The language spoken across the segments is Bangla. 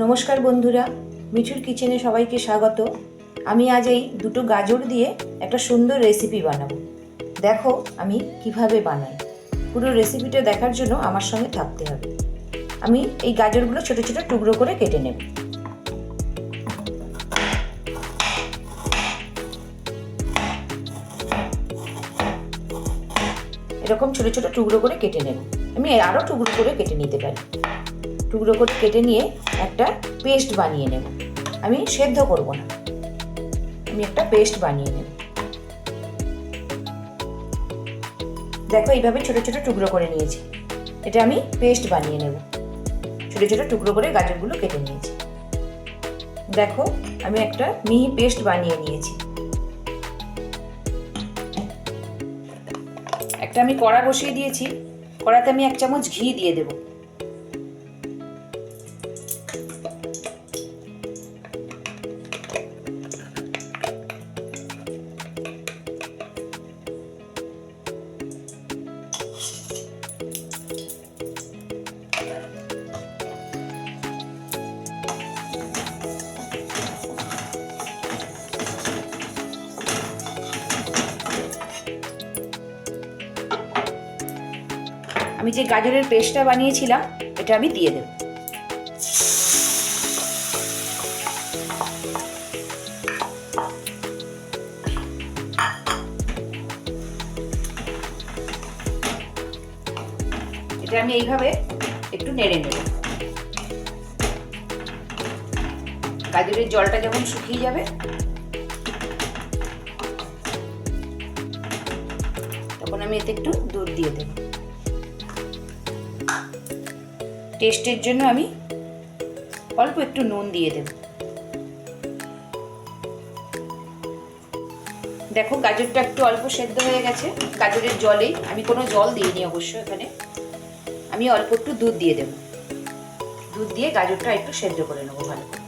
নমস্কার বন্ধুরা, মিঠুর কিচেনে সবাইকে স্বাগত। আমি আজ এই দুটো গাজর দিয়ে একটা সুন্দর রেসিপি বানাবো। দেখো আমি কীভাবে বানাই। পুরো রেসিপিটা দেখার জন্য আমার সঙ্গে থাকতে হবে। আমি এই গাজরগুলো ছোট ছোট টুকরো করে কেটে নেব। এরকম ছোট ছোট টুকরো করে কেটে নেব। আমি আরও টুকরো করে কেটে নিতে পারি। টুকরো করে কেটে নিয়ে একটা পেস্ট বানিয়ে নেব। আমি সেদ্ধ করব না। আমি একটা পেস্ট বানিয়ে নেব। দেখো, এইভাবে ছোট ছোট টুকরো করে নিয়েছি। এটা আমি পেস্ট বানিয়ে নেব। ছোট ছোট টুকরো করে গাজরগুলো কেটে নিয়েছি। দেখো, আমি একটা মিহি পেস্ট বানিয়ে নিয়েছি। একটা আমি কড়া বসিয়ে দিয়েছি। কড়াতে আমি এক চামচ ঘি দিয়ে দেবো। আমি যে গাজরের পেস্টটা বানিয়েছিলাম, এটা আমি দিয়ে দেব। এটা আমি এইভাবে একটু নেড়ে নেব। গাজরের জলটা যেমন শুকিয়ে যাবে, তখন আমি এতে একটু দুধ দিয়ে দেবো। টেস্টের জন্য আমি অল্প একটু নুন দিয়ে দেব। দেখো, গাজরটা একটু অল্প সেদ্ধ হয়ে গেছে। গাজরের জলে, আমি কোনো জল দিইনি অবশ্য এখানে। আমি অল্প একটু দুধ দিয়ে দেব। দুধ দিয়ে গাজরটা একটু সেদ্ধ করে নেব ভালো করে।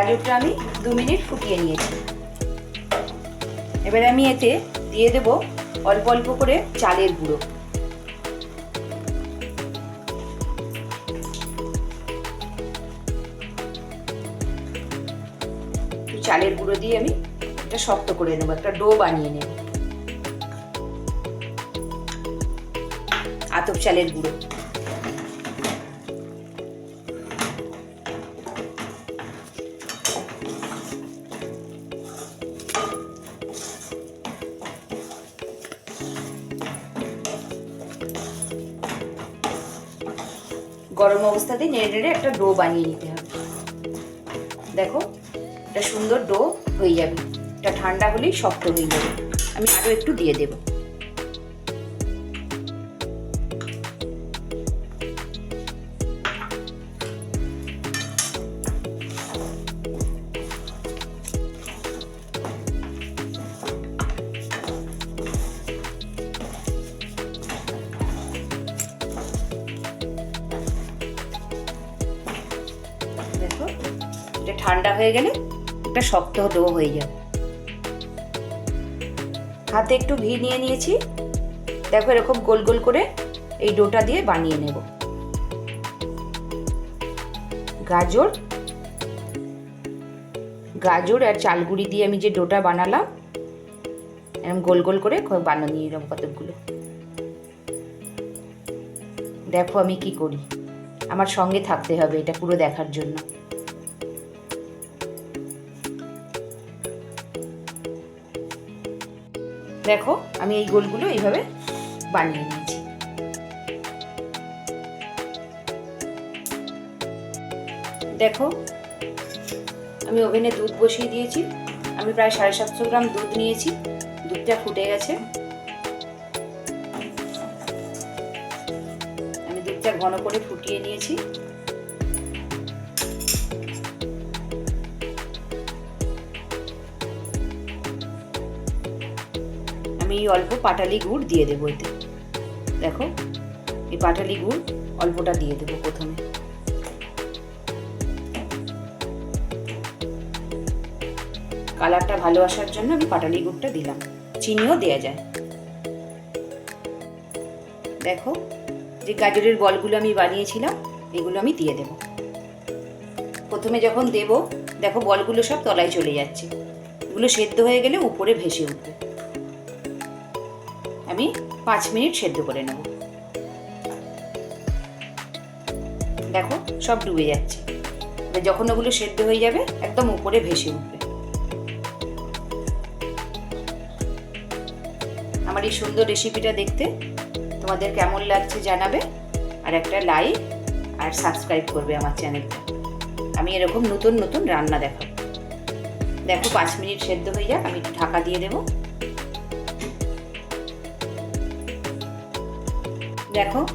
গাজরটা আমি দু মিনিট ফুটিয়ে নিয়েছি। এবার আমি এতে দিয়ে দেব অল্প অল্প করে চালের গুঁড়ো। চালের গুঁড়ো দিয়ে আমি একটা শক্ত করে নেব, একটা ডো বানিয়ে নেব। আতপ চালের গুঁড়ো। গরম অবস্থাতেই নেড়ে নেড়ে একটা ডো বানিয়ে নিতে হবে। দেখো, একটা সুন্দর ডো হয়ে যাবে। এটা ঠান্ডা হলেই শক্ত হয়ে যাবে। আমি আরও একটু দিয়ে দেব। ঠান্ডা হয়ে গেলে একটা শক্ত ডো হয়ে যাবে। হাতে একটু ঘি নিয়ে নিয়েছি। দেখো এরকম গোল গোল করে এই ডোটা দিয়ে বানিয়ে নেব। গাজর। গাজর আর চালগুড়ি দিয়ে আমি যে ডোটা বানালাম এরকম গোল গোল করে বানিয়ে নিয়ে এরকম কতকগুলো। দেখো আমি কি করি। আমার সঙ্গে থাকতে হবে এটা পুরো দেখার জন্য। দেখো, আমি এই গোলগুলো এইভাবে বানিয়ে নিয়েছি। দেখো, আমি ওভেনে দুধ বসিয়ে দিয়েছি। আমি প্রায় সাড়ে সাতশো গ্রাম দুধ নিয়েছি। দুধটা ফুটে গেছে। আমি দুধটা ঘন করে ফুটিয়ে নিয়েছি। আমি অল্প পাটালি গুড় দিয়ে দেবো এতে। দেখো, এই পাটালি গুড় অল্পটা দিয়ে দেবো প্রথমে। কালারটা ভালো আসার জন্য আমি পাটালি গুড়টা দিলাম। চিনিও দেওয়া যায়। দেখো, যে গাজরের বলগুলো আমি বানিয়েছিলাম, এগুলো আমি দিয়ে দেব। প্রথমে যখন দেব, দেখো বলগুলো সব তলায় চলে যাচ্ছে। এগুলো সেদ্ধ হয়ে গেলে উপরে ভেসে উঠবে। আমি পাঁচ মিনিট সেদ্ধ করে নেব। দেখো, সব ডুবে যাচ্ছে। যখন ওগুলো সেদ্ধ হয়ে যাবে, একদম উপরে ভেসে উঠবে। আমার এই সুন্দর রেসিপিটা দেখতে তোমাদের কেমন লাগছে জানাবে, আর একটা লাইক আর সাবস্ক্রাইব করবে আমার চ্যানেলটা আমি এরকম নতুন নতুন রান্না দেখাবো। দেখো, পাঁচ মিনিট সেদ্ধ হয়ে যাক, আমি ঢাকা দিয়ে দেব। দেখো,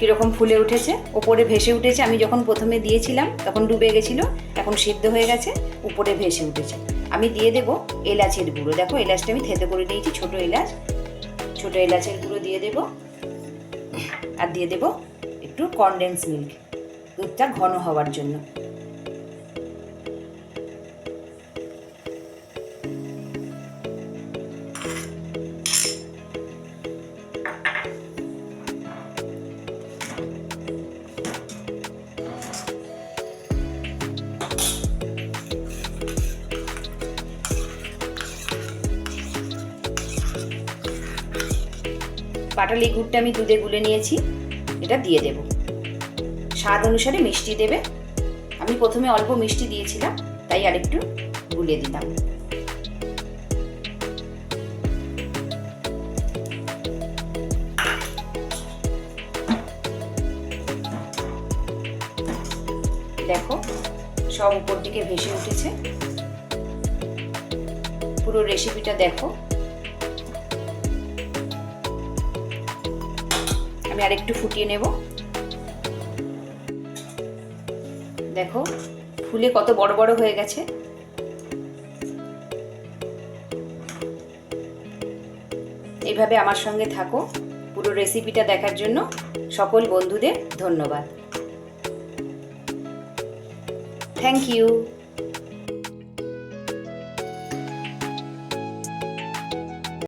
কীরকম ফুলে উঠেছে। ওপরে ভেসে উঠেছে। আমি যখন প্রথমে দিয়েছিলাম, তখন ডুবে গেছিল। এখন সিদ্ধ হয়ে গেছে, উপরে ভেসে উঠেছে। আমি দিয়ে দেব এলাচের গুঁড়ো। দেখো, এলাচটা আমি থেতে করে নিয়েছি ছোট এলাচ। ছোট এলাচের গুঁড়ো দিয়ে দেব। আর দিয়ে দেব একটু কনডেন্স মিল্ক দুধটা ঘন হওয়ার জন্য। পাটালি গুড়টা আমি দুধে গুলে নিয়েছি, এটা দিয়ে দেব। স্বাদ অনুসারে মিষ্টি দেবে। আমি প্রথমে অল্প মিষ্টি দিয়েছিলাম, তাই আরেকটু গুলে দিলাম। দেখো, সব উপর দিকে ভেসে উঠেছে। পুরো রেসিপিটা দেখো। আমি আরেকটু ফুটিয়ে নেব। দেখো, ফুলে কত বড় বড় হয়ে গেছে। এইভাবে আমার সঙ্গে থাকো। পুরো রেসিপিটা দেখার জন্য সকল বন্ধুদের ধন্যবাদ। Thank you